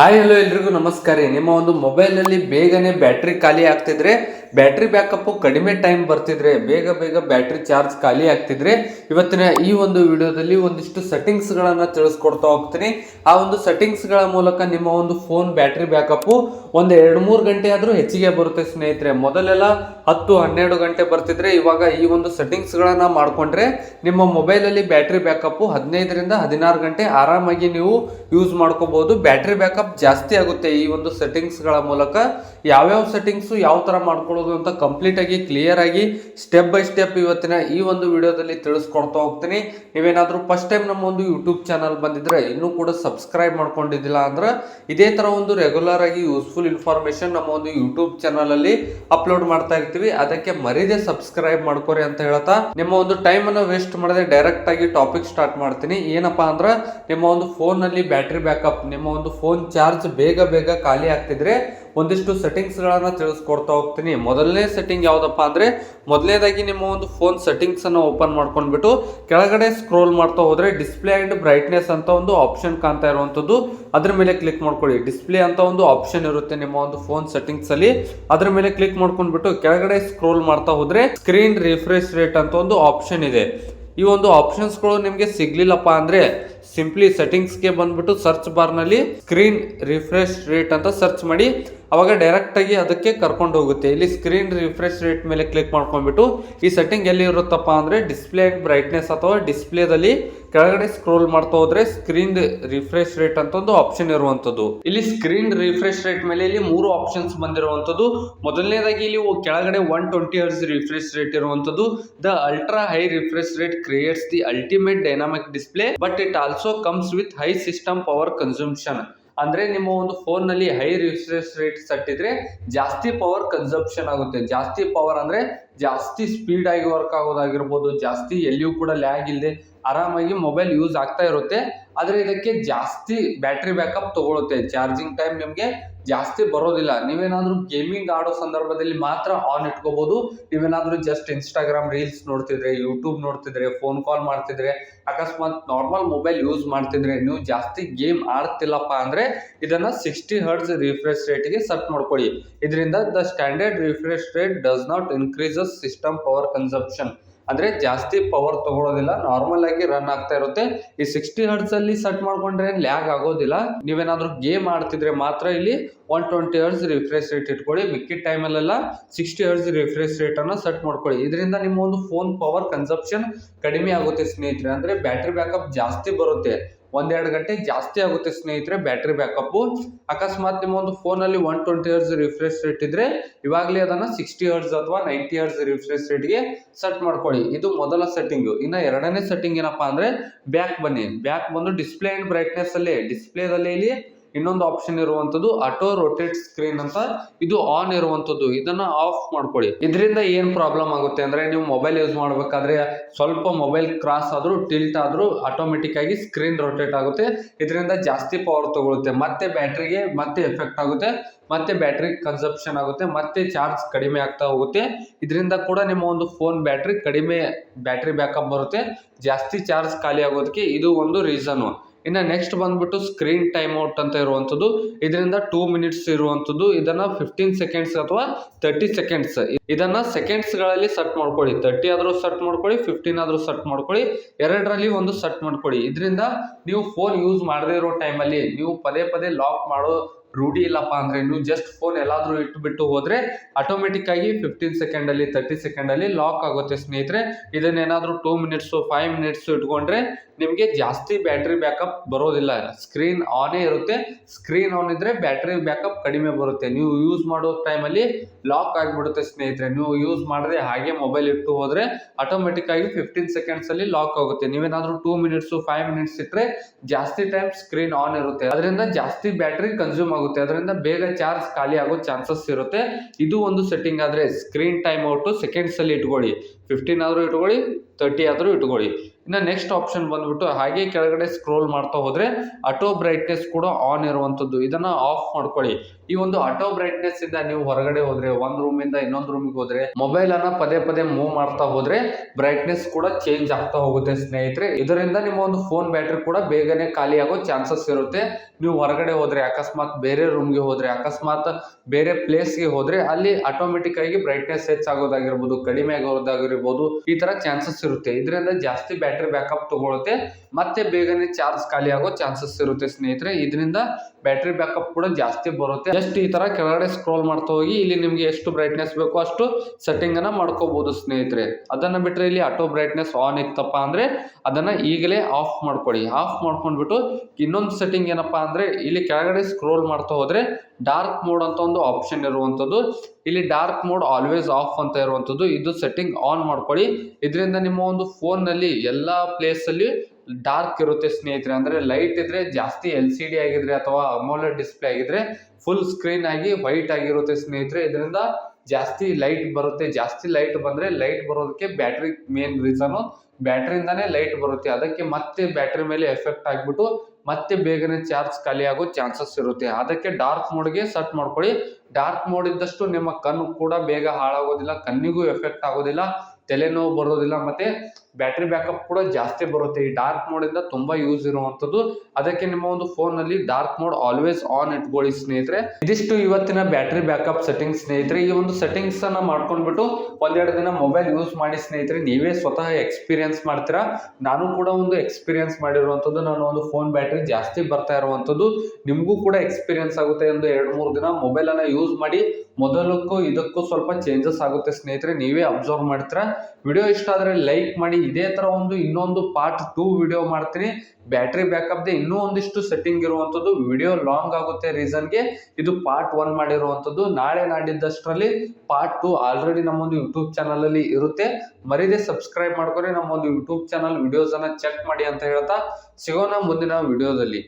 Hi hello ಎಲ್ರಿಗೂ ನಮಸ್ಕಾರ. ನಿಮ್ಮ ಒಂದು ಮೊಬೈಲ್ನಲ್ಲಿ ಬೇಗನೆ ಬ್ಯಾಟ್ರಿ ಖಾಲಿ ಆಗ್ತಿದ್ರೆ ಬ್ಯಾಟ್ರಿ ಬ್ಯಾಕಪ್ಪು ಕಡಿಮೆ ಟೈಮ್ ಬರ್ತಿದ್ರೆ, ಬೇಗ ಬೇಗ ಬ್ಯಾಟ್ರಿ ಚಾರ್ಜ್ ಖಾಲಿ ಆಗ್ತಿದ್ರೆ, ಇವತ್ತಿನ ಈ ಒಂದು ವಿಡಿಯೋದಲ್ಲಿ ಒಂದಿಷ್ಟು ಸೆಟ್ಟಿಂಗ್ಸ್ಗಳನ್ನು ತಿಳಿಸ್ಕೊಡ್ತಾ ಹೋಗ್ತೀನಿ. ಆ ಒಂದು ಸೆಟ್ಟಿಂಗ್ಸ್ಗಳ ಮೂಲಕ ನಿಮ್ಮ ಒಂದು ಫೋನ್ ಬ್ಯಾಟ್ರಿ ಬ್ಯಾಕಪ್ಪು ಒಂದು ಎರಡು ಮೂರು ಗಂಟೆ ಆದರೂ ಹೆಚ್ಚಿಗೆ ಬರುತ್ತೆ ಸ್ನೇಹಿತರೆ. ಮೊದಲೆಲ್ಲ ಹತ್ತು ಹನ್ನೆರಡು ಗಂಟೆ ಬರ್ತಿದ್ರೆ, ಇವಾಗ ಈ ಒಂದು ಸೆಟ್ಟಿಂಗ್ಸ್ಗಳನ್ನು ಮಾಡಿಕೊಂಡ್ರೆ ನಿಮ್ಮ ಮೊಬೈಲಲ್ಲಿ ಬ್ಯಾಟ್ರಿ ಬ್ಯಾಕಪ್ಪು ಹದಿನೈದರಿಂದ ಹದಿನಾರು ಗಂಟೆ ಆರಾಮಾಗಿ ನೀವು ಯೂಸ್ ಮಾಡ್ಕೋಬಹುದು ಬ್ಯಾಟ್ರಿ ಬ್ಯಾಕಪ್ ಜಾಸ್ತಿ ಆಗುತ್ತೆ ಈ ಒಂದು ಸೆಟ್ಟಿಂಗ್ಸ್ಗಳ ಮೂಲಕ. ಯಾವ್ಯಾವ ಸೆಟ್ಟಿಂಗ್ಸು ಯಾವ ಥರ ಮಾಡ್ಕೊಳ್ಳೋದು ಅಂತ ಕಂಪ್ಲೀಟ್ ಆಗಿ ಕ್ಲಿಯರ್ ಆಗಿ ಸ್ಟೆಪ್ ಬೈ ಸ್ಟೆಪ್ ಇವತ್ತಿನ ಈ ಒಂದು ವಿಡಿಯೋದಲ್ಲಿ ತಿಳಿಸ್ಕೊಡ್ತಾ ಹೋಗ್ತೀನಿ. ನೀವೇನಾದರೂ ಫಸ್ಟ್ ಟೈಮ್ ನಮ್ಮ ಒಂದು ಯೂಟ್ಯೂಬ್ ಚಾನಲ್ ಬಂದಿದ್ರೆ ಇನ್ನೂ ಕೂಡ ಸಬ್ಸ್ಕ್ರೈಬ್ ಮಾಡ್ಕೊಂಡಿದ್ದಿಲ್ಲ ಅಂದ್ರೆ ಇದೇ ಥರ ಒಂದು ರೆಗ್ಯುಲರ್ ಆಗಿ ಯೂಸ್ಫುಲ್ ಇನ್ಫಾರ್ಮೇಷನ್ ನಮ್ಮ ಒಂದು ಯೂಟ್ಯೂಬ್ ಚಾನಲಲ್ಲಿ ಅಪ್ಲೋಡ್ ಮಾಡ್ತಾ ಇರ್ತೀವಿ. ಅದಕ್ಕೆ ಮರೀದೆ ಸಬ್ಸ್ಕ್ರೈಬ್ ಮಾಡ್ಕೊರಿ ಅಂತ ಹೇಳ್ತಾ, ನಿಮ್ಮ ಒಂದು ಟೈಮನ್ನು ವೇಸ್ಟ್ ಮಾಡದೆ ಡೈರೆಕ್ಟ್ ಆಗಿ ಟಾಪಿಕ್ ಸ್ಟಾರ್ಟ್ ಮಾಡ್ತೀನಿ. ಏನಪ್ಪಾ ಅಂದ್ರೆ ನಿಮ್ಮ ಒಂದು ಫೋನ್ನಲ್ಲಿ ಬ್ಯಾಟ್ರಿ ಬ್ಯಾಕಪ್ ನಿಮ್ಮ ಒಂದು ಫೋನ್ ಚಾರ್ಜ್ ಬೇಗ ಬೇಗ ಖಾಲಿ ಆಗ್ತಿದ್ರೆ ಒಂದಿಷ್ಟು ಸೆಟ್ಟಿಂಗ್ಸ್ ಗಳನ್ನ ತಿಳಿಸ್ಕೊಡ್ತಾ ಹೋಗ್ತೀನಿ. ಮೊದಲನೇ ಸೆಟ್ಟಿಂಗ್ ಯಾವುದಪ್ಪ ಅಂದ್ರೆ ಮೊದಲನೇದಾಗಿ ನಿಮ್ಮ ಒಂದು ಫೋನ್ ಸೆಟ್ಟಿಂಗ್ಸ್ ಅನ್ನ ಓಪನ್ ಮಾಡ್ಕೊಂಡ್ಬಿಟ್ಟು, ಕೆಳಗಡೆ ಸ್ಕ್ರೋಲ್ ಮಾಡ್ತಾ ಹೋದರೆ ಡಿಸ್ಪ್ಲೇ ಅಂಡ್ ಬ್ರೈಟ್ನೆಸ್ ಅಂತ ಒಂದು ಆಪ್ಷನ್ ಕಾಣ್ತಾ ಇರುವಂಥದ್ದು. ಅದ್ರ ಮೇಲೆ ಕ್ಲಿಕ್ ಮಾಡ್ಕೊಳ್ಳಿ. ಡಿಸ್ಪ್ಲೇ ಅಂತ ಒಂದು ಆಪ್ಷನ್ ಇರುತ್ತೆ ನಿಮ್ಮ ಒಂದು ಫೋನ್ ಸೆಟ್ಟಿಂಗ್ಸ್ ಅಲ್ಲಿ. ಅದ್ರ ಮೇಲೆ ಕ್ಲಿಕ್ ಮಾಡ್ಕೊಂಡ್ಬಿಟ್ಟು, ಕೆಳಗಡೆ ಸ್ಕ್ರೋಲ್ ಮಾಡ್ತಾ ಹೋದರೆ ಸ್ಕ್ರೀನ್ ರಿಫ್ರೆಶ್ ರೇಟ್ ಅಂತ ಒಂದು ಆಪ್ಷನ್ ಇದೆ. ಈ ಒಂದು ಆಪ್ಷನ್ಸ್ಗಳು ನಿಮಗೆ ಸಿಗ್ಲಿಲ್ಲಪ್ಪ ಅಂದ್ರೆ ಸಿಂಪ್ಲಿ ಸೆಟ್ಟಿಂಗ್ಸ್ಗೆ ಬಂದ್ಬಿಟ್ಟು ಸರ್ಚ್ ಬಾರ್ನಲ್ಲಿ ಸ್ಕ್ರೀನ್ ರಿಫ್ರೆಶ್ ರೇಟ್ ಅಂತ ಸರ್ಚ್ ಮಾಡಿ. ಅವಾಗ ಡೈರೆಕ್ಟ್ ಆಗಿ ಅದಕ್ಕೆ ಕರ್ಕೊಂಡು ಹೋಗುತ್ತೆ. ಇಲ್ಲಿ ಸ್ಕ್ರೀನ್ ರಿಫ್ರೆಶ್ ರೇಟ್ ಮೇಲೆ ಕ್ಲಿಕ್ ಮಾಡ್ಕೊಂಡ್ಬಿಟ್ಟು ಈ ಸೆಟ್ಟಿಂಗ್ ಎಲ್ಲಿ ಇರುತ್ತಪ್ಪ ಅಂದ್ರೆ ಡಿಸ್ಪ್ಲೇ ಬ್ರೈಟ್ನೆಸ್ ಅಥವಾ ಡಿಸ್ಪ್ಲೇದಲ್ಲಿ ಕೆಳಗಡೆ ಸ್ಕ್ರೋಲ್ ಮಾಡ್ತಾ ಹೋದ್ರೆ ಸ್ಕ್ರೀನ್ ರಿಫ್ರೆಶ್ ರೇಟ್ ಅಂತ ಒಂದು ಆಪ್ಷನ್ ಇರುವಂತದ್ದು ಇಲ್ಲಿ ಸ್ಕ್ರೀನ್ ರಿಫ್ರೆಶ್ ರೇಟ್ ಮೇಲೆ ಇಲ್ಲಿ ಮೂರು ಆಪ್ಷನ್ಸ್ ಬಂದಿರುವಂತದ್ದು ಮೊದಲನೇದಾಗಿ ಇಲ್ಲಿ ಕೆಳಗಡೆ one twenty hertz refresh rate ಇರುವಂತದ್ದು the ultra high refresh rate creates the ultimate dynamic display but it also comes with high system power consumption ಅಂದ್ರೆ ನಿಮ್ಮ ಒಂದು ಫೋನ್ನಲ್ಲಿ ಹೈ ರಿಫ್ರೆಶ್ ರೇಟ್ ಸೆಟ್ ಇದ್ರೆ ಜಾಸ್ತಿ ಪವರ್ ಕನ್ಸಂಪ್ಷನ್ ಆಗುತ್ತೆ. ಜಾಸ್ತಿ ಪವರ್ ಅಂದ್ರೆ ಜಾಸ್ತಿ ಸ್ಪೀಡ್ ಆಗಿ ವರ್ಕ್ ಆಗೋದಾಗಿರ್ಬೋದು, ಜಾಸ್ತಿ ಎಲ್ಲಿಯೂ ಕೂಡ ಲ್ಯಾಗ್ ಇಲ್ಲದೆ ಆರಾಮಾಗಿ ಮೊಬೈಲ್ ಯೂಸ್ ಆಗ್ತಾ ಇರುತ್ತೆ. ಆದರೆ ಇದಕ್ಕೆ ಜಾಸ್ತಿ ಬ್ಯಾಟ್ರಿ ಬ್ಯಾಕಪ್ ತಗೊಳುತ್ತೆ. ಚಾರ್ಜಿಂಗ್ ಟೈಮ್ ನಿಮಗೆ ಜಾಸ್ತಿ ಬರೋದಿಲ್ಲ. ನೀವೇನಾದರೂ ಗೇಮಿಂಗ್ ಆಡೋ ಸಂದರ್ಭದಲ್ಲಿ ಮಾತ್ರ ಆನ್ ಇಟ್ಕೋಬೋದು. ನೀವೇನಾದರೂ ಜಸ್ಟ್ ಇನ್ಸ್ಟಾಗ್ರಾಮ್ ರೀಲ್ಸ್ ನೋಡ್ತಿದ್ರೆ ಯೂಟ್ಯೂಬ್ ನೋಡ್ತಿದ್ರೆ ಫೋನ್ ಕಾಲ್ ಮಾಡ್ತಿದ್ರೆ, ಅಕಸ್ಮಾತ್ ನಾರ್ಮಲ್ ಮೊಬೈಲ್ ಯೂಸ್ ಮಾಡ್ತಿದ್ರೆ ನೀವು ಜಾಸ್ತಿ ಗೇಮ್ ಆಡ್ತಿಲ್ಲಪ್ಪ ಅಂದರೆ ಇದನ್ನು ಸಿಕ್ಸ್ಟಿ ಹರ್ಡ್ಸ್ ರಿಫ್ರೆಶ್ ರೇಟ್ಗೆ ಸೆಟ್ ಮಾಡ್ಕೊಳ್ಳಿ. ಇದರಿಂದ the standard refresh rate does not increases system power consumption ಅಂದ್ರೆ ಜಾಸ್ತಿ ಪವರ್ ತಗೊಳ್ಳೋದಿಲ್ಲ ನಾರ್ಮಲ್ ಆಗಿ ರನ್ ಆಗ್ತಾ ಇರುತ್ತೆ. ಈ ಸಿಕ್ಸ್ಟಿ ಹರ್ಟ್ಸ್ ಅಲ್ಲಿ ಸೆಟ್ ಮಾಡ್ಕೊಂಡ್ರೆ ಲ್ಯಾಗ್ ಆಗೋದಿಲ್ಲ. ನೀವೇನಾದ್ರೂ ಗೇಮ್ ಆಡ್ತಿದ್ರೆ ಮಾತ್ರ ಇಲ್ಲಿ one twenty hertz refresh rate ಇಟ್ಕೊಳ್ಳಿ. ಮಿಕ್ಕಿದ ಟೈಮಲ್ಲೆಲ್ಲ ಸಿಕ್ಸ್ಟಿ ಹರ್ಡ್ಸ್ ರಿಫ್ರೆಶ್ ರೇಟ್ ಅನ್ನ ಸೆಟ್ ಮಾಡ್ಕೊಳ್ಳಿ. ಇದರಿಂದ ನಿಮ್ಮ ಒಂದು ಫೋನ್ ಪವರ್ ಕನ್ಸಂಪ್ಷನ್ ಕಡಿಮೆ ಆಗುತ್ತೆ ಸ್ನೇಹಿತರೆ. ಅಂದ್ರೆ ಬ್ಯಾಟ್ರಿ ಬ್ಯಾಕಪ್ ಜಾಸ್ತಿ ಬರುತ್ತೆ. ಒಂದೆರಡು ಗಂಟೆ ಜಾಸ್ತಿ ಆಗುತ್ತೆ ಸ್ನೇಹಿತರೆ ಬ್ಯಾಟ್ರಿ ಬ್ಯಾಕಪ್ ಅಕಸ್ಮಾತ್ ನಿಮ್ಮ ಒಂದು ಫೋನ್ ಅಲ್ಲಿ one twenty hertz refresh rate ಇದ್ರೆ ಇವಾಗಲೇ ಅದನ್ನ ಸಿಕ್ಸ್ಟಿ ಹರ್ಸ್ ಅಥವಾ ನೈಂಟಿ ಹರ್ಸ್ ರಿಫ್ರೆಶ್ ರೇಟ್ಗೆ ಸೆಟ್ ಮಾಡ್ಕೊಳ್ಳಿ. ಇದು ಮೊದಲ ಸೆಟ್ಟಿಂಗ್. ಇನ್ನ ಎರಡನೇ ಸೆಟ್ಟಿಂಗ್ ಏನಪ್ಪಾ ಅಂದ್ರೆ ಬ್ಯಾಕ್ ಬನ್ನಿ. ಬ್ಯಾಕ್ ಬಂದು ಡಿಸ್ಪ್ಲೇ ಅಂಡ್ ಬ್ರೈಟ್ನೆಸ್ ಅಲ್ಲಿ ಡಿಸ್ಪ್ಲೇದಲ್ಲಿ ಇಲ್ಲಿ ಇನ್ನೊಂದು ಆಪ್ಷನ್ ಇರುವಂತದ್ದು ಆಟೋ ರೊಟೇಟ್ ಸ್ಕ್ರೀನ್ ಅಂತ ಇದು ಆನ್ ಇರುವಂತದ್ದು. ಇದನ್ನ ಆಫ್ ಮಾಡ್ಕೊಳ್ಳಿ. ಇದರಿಂದ ಏನ್ ಪ್ರಾಬ್ಲಮ್ ಆಗುತ್ತೆ ಅಂದ್ರೆ ನೀವು ಮೊಬೈಲ್ ಯೂಸ್ ಮಾಡ್ಬೇಕಾದ್ರೆ ಸ್ವಲ್ಪ ಮೊಬೈಲ್ ಕ್ರಾಸ್ ಆದ್ರೂ ಟಿಲ್ಟ್ ಆದ್ರೂ ಆಟೋಮೆಟಿಕ್ ಆಗಿ ಸ್ಕ್ರೀನ್ ರೊಟೇಟ್ ಆಗುತ್ತೆ. ಇದರಿಂದ ಜಾಸ್ತಿ ಪವರ್ ತಗೊಳುತ್ತೆ ಮತ್ತೆ ಬ್ಯಾಟ್ರಿಗೆ ಮತ್ತೆ ಎಫೆಕ್ಟ್ ಆಗುತ್ತೆ. ಮತ್ತೆ ಬ್ಯಾಟ್ರಿ ಕನ್ಸಪ್ಷನ್ ಆಗುತ್ತೆ. ಮತ್ತೆ ಚಾರ್ಜ್ ಕಡಿಮೆ ಆಗ್ತಾ ಹೋಗುತ್ತೆ. ಇದರಿಂದ ಕೂಡ ನಿಮ್ಮ ಒಂದು ಫೋನ್ ಬ್ಯಾಟ್ರಿ ಕಡಿಮೆ ಬ್ಯಾಟ್ರಿ ಬ್ಯಾಕಪ್ ಬರುತ್ತೆ. ಜಾಸ್ತಿ ಚಾರ್ಜ್ ಖಾಲಿ ಆಗೋದಕ್ಕೆ ಇದು ಒಂದು ರೀಸನ್ ಇನ್ನ ನೆಕ್ಸ್ಟ್ ಬಂದ್ಬಿಟ್ಟು ಸ್ಕ್ರೀನ್ ಟೈಮ್ ಔಟ್ ಅಂತ ಇರುವಂಥದ್ದು. ಇದರಿಂದ ಟೂ ಮಿನಿಟ್ಸ್ ಇರುವಂಥದ್ದು. ಇದನ್ನು ಫಿಫ್ಟೀನ್ ಸೆಕೆಂಡ್ಸ್ ಅಥವಾ ತರ್ಟಿ ಸೆಕೆಂಡ್ಸ್ ಇದನ್ನು ಸೆಕೆಂಡ್ಸ್ಗಳಲ್ಲಿ ಸೆಟ್ ಮಾಡ್ಕೊಳ್ಳಿ. ತರ್ಟಿ ಆದರೂ ಸೆಟ್ ಮಾಡ್ಕೊಳ್ಳಿ ಫಿಫ್ಟೀನ್ ಆದರೂ ಸೆಟ್ ಮಾಡ್ಕೊಳ್ಳಿ. ಎರಡರಲ್ಲಿ ಒಂದು ಸೆಟ್ ಮಾಡ್ಕೊಳ್ಳಿ. ಇದರಿಂದ ನೀವು ಫೋನ್ ಯೂಸ್ ಮಾಡದೇ ಇರೋ ಟೈಮಲ್ಲಿ ನೀವು ಪದೇ ಪದೇ ಲಾಕ್ ಮಾಡೋ ರೂಢಿ ಇಲ್ಲಪ್ಪ ಅಂದ್ರೆ ನೀವು ಜಸ್ಟ್ ಫೋನ್ ಎಲ್ಲಾದ್ರೂ ಇಟ್ಬಿಟ್ಟು ಹೋದ್ರೆ ಆಟೋಮೆಟಿಕ್ ಆಗಿ ಫಿಫ್ಟೀನ್ ಸೆಕೆಂಡ್ ಅಲ್ಲಿ ತರ್ಟಿ ಸೆಕೆಂಡ್ ಅಲ್ಲಿ ಲಾಕ್ ಆಗುತ್ತೆ ಸ್ನೇಹಿತರೆ. ಇದನ್ನೇನಾದ್ರೂ ಟೂ ಮಿನಿಟ್ಸ್ ಫೈವ್ ಮಿನಿಟ್ಸ್ ಇಟ್ಕೊಂಡ್ರೆ ನಿಮಗೆ ಜಾಸ್ತಿ ಬ್ಯಾಟ್ರಿ ಬ್ಯಾಕಪ್ ಬರೋದಿಲ್ಲ. ಸ್ಕ್ರೀನ್ ಆನೇ ಇರುತ್ತೆ. ಸ್ಕ್ರೀನ್ ಆನ್ ಇದ್ರೆ ಬ್ಯಾಟ್ರಿ ಬ್ಯಾಕಪ್ ಕಡಿಮೆ ಬರುತ್ತೆ. ನೀವು ಯೂಸ್ ಮಾಡೋ ಟೈಮಲ್ಲಿ ಲಾಕ್ ಆಗಿಬಿಡುತ್ತೆ ಸ್ನೇಹಿತರೆ. ನೀವು ಯೂಸ್ ಮಾಡದೆ ಹಾಗೆ ಮೊಬೈಲ್ ಇಟ್ಟು ಹೋದರೆ ಆಟೋಮೆಟಿಕ್ ಆಗಿ ಫಿಫ್ಟೀನ್ ಸೆಕೆಂಡ್ಸ್ ಅಲ್ಲಿ ಲಾಕ್ ಆಗುತ್ತೆ. ನೀವೇನಾದರೂ ಟೂ ಮಿನಿಟ್ಸ್ ಫೈವ್ ಮಿನಿಟ್ಸ್ ಇಟ್ಟರೆ ಜಾಸ್ತಿ ಟೈಮ್ ಸ್ಕ್ರೀನ್ ಆನ್ ಇರುತ್ತೆ. ಅದರಿಂದ ಜಾಸ್ತಿ ಬ್ಯಾಟ್ರಿ ಕನ್ಸ್ಯೂಮ್ ಆಗುತ್ತೆ. ಅದರಿಂದ ಬೇಗ ಚಾರ್ಜ್ ಖಾಲಿ ಆಗೋ ಚಾನ್ಸಸ್ ಇರುತ್ತೆ. ಇದು ಒಂದು ಸೆಟ್ಟಿಂಗ್ ಆದ್ರೆ ಸ್ಕ್ರೀನ್ ಟೈಮ್ ಔಟ್ ಸೆಕೆಂಡ್ಸ್ ಅಲ್ಲಿ ಇಟ್ಕೊಳ್ಳಿ. ಫಿಫ್ಟೀನ್ ಆದ್ರೂ ಇಟ್ಕೊಳ್ಳಿ ತರ್ಟಿ ಆದ್ರೂ ಇಟ್ಕೊಳ್ಳಿ. ಇನ್ನು ನೆಕ್ಸ್ಟ್ ಆಪ್ಷನ್ ಬಂದ್ಬಿಟ್ಟು ಹಾಗೆ ಕೆಳಗಡೆ ಸ್ಕ್ರೋಲ್ ಮಾಡ್ತಾ ಹೋದ್ರೆ ಆಟೋ ಬ್ರೈಟ್ನೆಸ್ ಕೂಡ ಆನ್ ಇರುವಂತದ್ದು. ಇದನ್ನ ಆಫ್ ಮಾಡ್ಕೊಳ್ಳಿ. ಈ ಒಂದು ಆಟೋ ಬ್ರೈಟ್ನೆಸ್ ಇಂದ ನೀವು ಹೊರಗಡೆ ಹೋದ್ರೆ, ಒಂದ್ ರೂಮ್ ಇಂದ ಇನ್ನೊಂದ್ ರೂಮಿಗೆ ಹೋದ್ರೆ ಮೊಬೈಲ್ ಅನ್ನ ಪದೇ ಪದೇ ಮೂವ್ ಮಾಡ್ತಾ ಹೋದ್ರೆ ಬ್ರೈಟ್ನೆಸ್ ಕೂಡ ಚೇಂಜ್ ಆಗ್ತಾ ಹೋಗುತ್ತೆ ಸ್ನೇಹಿತರೆ. ಇದರಿಂದ ನಿಮ್ಮ ಒಂದು ಫೋನ್ ಬ್ಯಾಟ್ರಿ ಕೂಡ ಬೇಗನೆ ಖಾಲಿ ಆಗೋ ಚಾನ್ಸಸ್ ಇರುತ್ತೆ. ನೀವು ಹೊರಗಡೆ ಹೋದರೆ, ಅಕಸ್ಮಾತ್ ಬೇರೆ ರೂಮ್ಗೆ ಹೋದರೆ, ಅಕಸ್ಮಾತ್ ಬೇರೆ ಪ್ಲೇಸ್ಗೆ ಹೋದರೆ ಅಲ್ಲಿ ಆಟೋಮೆಟಿಕ್ ಆಗಿ ಬ್ರೈಟ್ನೆಸ್ ಹೆಚ್ಚಾಗೋದಾಗಿರ್ಬೋದು ಕಡಿಮೆ ಆಗೋದಾಗಿರ್ಬೋದು ಈ ತರ ಚಾನ್ಸಸ್ ಇರುತ್ತೆ. ಇದರಿಂದ ಜಾಸ್ತಿ ಬ್ಯಾಟ್ರಿ ಬ್ಯಾಕಪ್ ತಗೊಳುತ್ತೆ. ಮತ್ತೆ ಬೇಗನೆ ಚಾರ್ಜ್ ಖಾಲಿ ಆಗೋ ಚಾನ್ಸಸ್ ಇರುತ್ತೆ ಸ್ನೇಹಿತರೆ. ಇದರಿಂದ ಬ್ಯಾಟ್ರಿ ಬ್ಯಾಕಪ್ ಕೂಡ ಜಾಸ್ತಿ ಬರುತ್ತೆ. ಜಸ್ಟ್ ಈ ತರ ಕೆಳಗಡೆ ಸ್ಕ್ರೋಲ್ ಮಾಡ್ತಾ ಹೋಗಿ, ಇಲ್ಲಿ ನಿಮ್ಗೆ ಎಷ್ಟು ಬ್ರೈಟ್ನೆಸ್ ಬೇಕೋ ಅಷ್ಟು ಸೆಟ್ಟಿಂಗ್ ಅನ್ನ ಮಾಡ್ಕೋಬಹುದು ಸ್ನೇಹಿತರೆ. ಅದನ್ನ ಬಿಟ್ರೆ ಇಲ್ಲಿ ಆಟೋ ಬ್ರೈಟ್ನೆಸ್ ಆನ್ ಇತ್ತಪ್ಪ ಅಂದ್ರೆ, ಅದನ್ನ ಈಗಲೇ ಆಫ್ ಮಾಡ್ಕೊಳ್ಳಿ. ಆಫ್ ಮಾಡ್ಕೊಂಡ್ಬಿಟ್ಟು ಇನ್ನೊಂದು ಸೆಟ್ಟಿಂಗ್ ಏನಪ್ಪಾ ಅಂದ್ರೆ ಇಲ್ಲಿ ಕೆಳಗಡೆ ಸ್ಕ್ರೋಲ್ ಮಾಡ್ತಾ ಹೋದರೆ ಡಾರ್ಕ್ ಮೋಡ್ ಅಂತ ಒಂದು ಆಪ್ಷನ್ ಇರುವಂಥದ್ದು ಇಲ್ಲಿ ಡಾರ್ಕ್ ಮೋಡ್ ಆಲ್ವೇಸ್ ಆಫ್ ಅಂತ ಇರುವಂಥದ್ದು ಇದು ಸೆಟ್ಟಿಂಗ್ ಆನ್ ಮಾಡ್ಕೊಳ್ಳಿ. ಇದರಿಂದ ನಿಮ್ಮ ಒಂದು ಫೋನ್ನಲ್ಲಿ ಎಲ್ಲ ಪ್ಲೇಸಲ್ಲಿ ಡಾರ್ಕ್ ಇರುತ್ತೆ ಸ್ನೇಹಿತರೆ. ಅಂದರೆ ಲೈಟ್ ಇದ್ರೆ ಜಾಸ್ತಿ ಎಲ್ ಸಿ ಡಿ ಆಗಿದ್ರೆ ಅಥವಾ ಅಮೋಲೆಡ್ ಡಿಸ್ಪ್ಲೇ ಆಗಿದ್ರೆ ಫುಲ್ ಸ್ಕ್ರೀನ್ ಆಗಿ ವೈಟ್ ಆಗಿರುತ್ತೆ ಸ್ನೇಹಿತರೆ. ಇದರಿಂದ ಜಾಸ್ತಿ ಲೈಟ್ ಬರುತ್ತೆ. ಜಾಸ್ತಿ ಲೈಟ್ ಬಂದರೆ ಲೈಟ್ ಬರೋದಕ್ಕೆ ಬ್ಯಾಟ್ರಿ ಮೇನ್ ರೀಸನು ಬ್ಯಾಟ್ರಿಯಿಂದಾನೇ ಲೈಟ್ ಬರುತ್ತೆ. ಅದಕ್ಕೆ ಮತ್ತೆ ಬ್ಯಾಟ್ರಿ ಮೇಲೆ ಎಫೆಕ್ಟ್ ಆಗ್ಬಿಟ್ಟು ಮತ್ತೆ ಬೇಗನೆ ಚಾರ್ಜ್ ಖಾಲಿಯಾಗೋ ಚಾನ್ಸಸ್ ಇರುತ್ತೆ. ಅದಕ್ಕೆ ಡಾರ್ಕ್ ಮೋಡ್ಗೆ ಸೆಟ್ ಮಾಡ್ಕೊಳ್ಳಿ. ಡಾರ್ಕ್ ಮೋಡ್ ಇದ್ದಷ್ಟು ನಿಮ್ಮ ಕಣ್ಣು ಕೂಡ ಬೇಗ ಹಾಳಾಗೋದಿಲ್ಲ, ಕಣ್ಣಿಗೂ ಎಫೆಕ್ಟ್ ಆಗೋದಿಲ್ಲ, ತಲೆನೋವು ಬರೋದಿಲ್ಲ ಮತ್ತೆ ಬ್ಯಾಟ್ರಿ ಬ್ಯಾಕಪ್ ಕೂಡ ಜಾಸ್ತಿ ಬರುತ್ತೆ. ಈ ಡಾರ್ಕ್ ಮೋಡ್ ಇಂದ ತುಂಬಾ ಯೂಸ್ ಇರುವಂತದ್ದು. ಅದಕ್ಕೆ ನಿಮ್ಮ ಒಂದು ಫೋನ್ನಲ್ಲಿ ಡಾರ್ಕ್ ಮೋಡ್ ಆಲ್ವೇಸ್ ಆನ್ ಇಟ್ಕೊಳ್ಳಿ ಸ್ನೇಹಿತರೆ. ಇದಿಷ್ಟು ಇವತ್ತಿನ ಬ್ಯಾಟ್ರಿ ಬ್ಯಾಕಪ್ ಸೆಟ್ಟಿಂಗ್ ಸ್ನೇಹಿತರೆ. ಈ ಒಂದು ಸೆಟ್ಟಿಂಗ್ಸ್ ಅನ್ನ ಮಾಡ್ಕೊಂಡ್ಬಿಟ್ಟು ಒಂದೆರಡು ದಿನ ಮೊಬೈಲ್ ಯೂಸ್ ಮಾಡಿ ಸ್ನೇಹಿತರೆ. ನೀವೇ ಸ್ವತಃ ಎಕ್ಸ್ಪೀರಿಯನ್ಸ್ ಮಾಡ್ತೀರಾ? ನಾನು ಕೂಡ ಒಂದು ಎಕ್ಸ್ಪೀರಿಯನ್ಸ್ ಮಾಡಿರುವಂಥದ್ದು ನಾನು ಒಂದು ಫೋನ್ ಬ್ಯಾಟ್ರಿ ಜಾಸ್ತಿ ಬರ್ತಾ ಇರುವಂತದ್ದು. ನಿಮಗೂ ಕೂಡ ಎಕ್ಸ್ಪೀರಿಯನ್ಸ್ ಆಗುತ್ತೆ ಒಂದು ಎರಡು ಮೂರು ದಿನ ಮೊಬೈಲ್ ಅನ್ನ ಯೂಸ್ ಮಾಡಿ ಮೊದಲಕ್ಕೂ ಇದಕ್ಕೂ ಸ್ವಲ್ಪ ಚೇಂಜಸ್ ಆಗುತ್ತೆ ಸ್ನೇಹಿತರೆ. ನೀವೇ ಅಬ್ಸರ್ವ್ ಮಾಡ್ತೀರಾ? ವಿಡಿಯೋ ಇಷ್ಟ ಆದ್ರೆ ಲೈಕ್ ಮಾಡಿ ಇದೇ ತರ ಒಂದು ಇನ್ನೊಂದು ಪಾರ್ಟ್ ಟೂ ವಿಡಿಯೋ ಮಾಡ್ತೀನಿ. ಬ್ಯಾಟ್ರಿ ಬ್ಯಾಕಪ್ ದೇ ಇನ್ನೂ ಒಂದಿಷ್ಟು ಸೆಟ್ಟಿಂಗ್ ಇರುವಂತದ್ದು. ವಿಡಿಯೋ ಲಾಂಗ್ ಆಗುತ್ತೆ ರೀಸನ್ಗೆ. ಇದು ಪಾರ್ಟ್ ಒನ್ ಮಾಡಿರುವಂತದ್ದು. ನಾಳೆ ನಾಡಿದ್ದಷ್ಟರಲ್ಲಿ ಪಾರ್ಟ್ ಟೂ ಆಲ್ರೆಡಿ ನಮ್ಮೊಂದು ಯೂಟ್ಯೂಬ್ ಚಾನಲ್ ಅಲ್ಲಿ ಇರುತ್ತೆ. ಮರೀದೆ ಸಬ್ಸ್ಕ್ರೈಬ್ ಮಾಡ್ಕೊರಿ. ನಮ್ಮೊಂದು ಯೂಟ್ಯೂಬ್ ಚಾನಲ್ ವಿಡಿಯೋಸ್ ಅನ್ನ ಚೆಕ್ ಮಾಡಿ ಅಂತ ಹೇಳ್ತಾ ಸಿಗೋಣ ಮುಂದಿನ ವಿಡಿಯೋದಲ್ಲಿ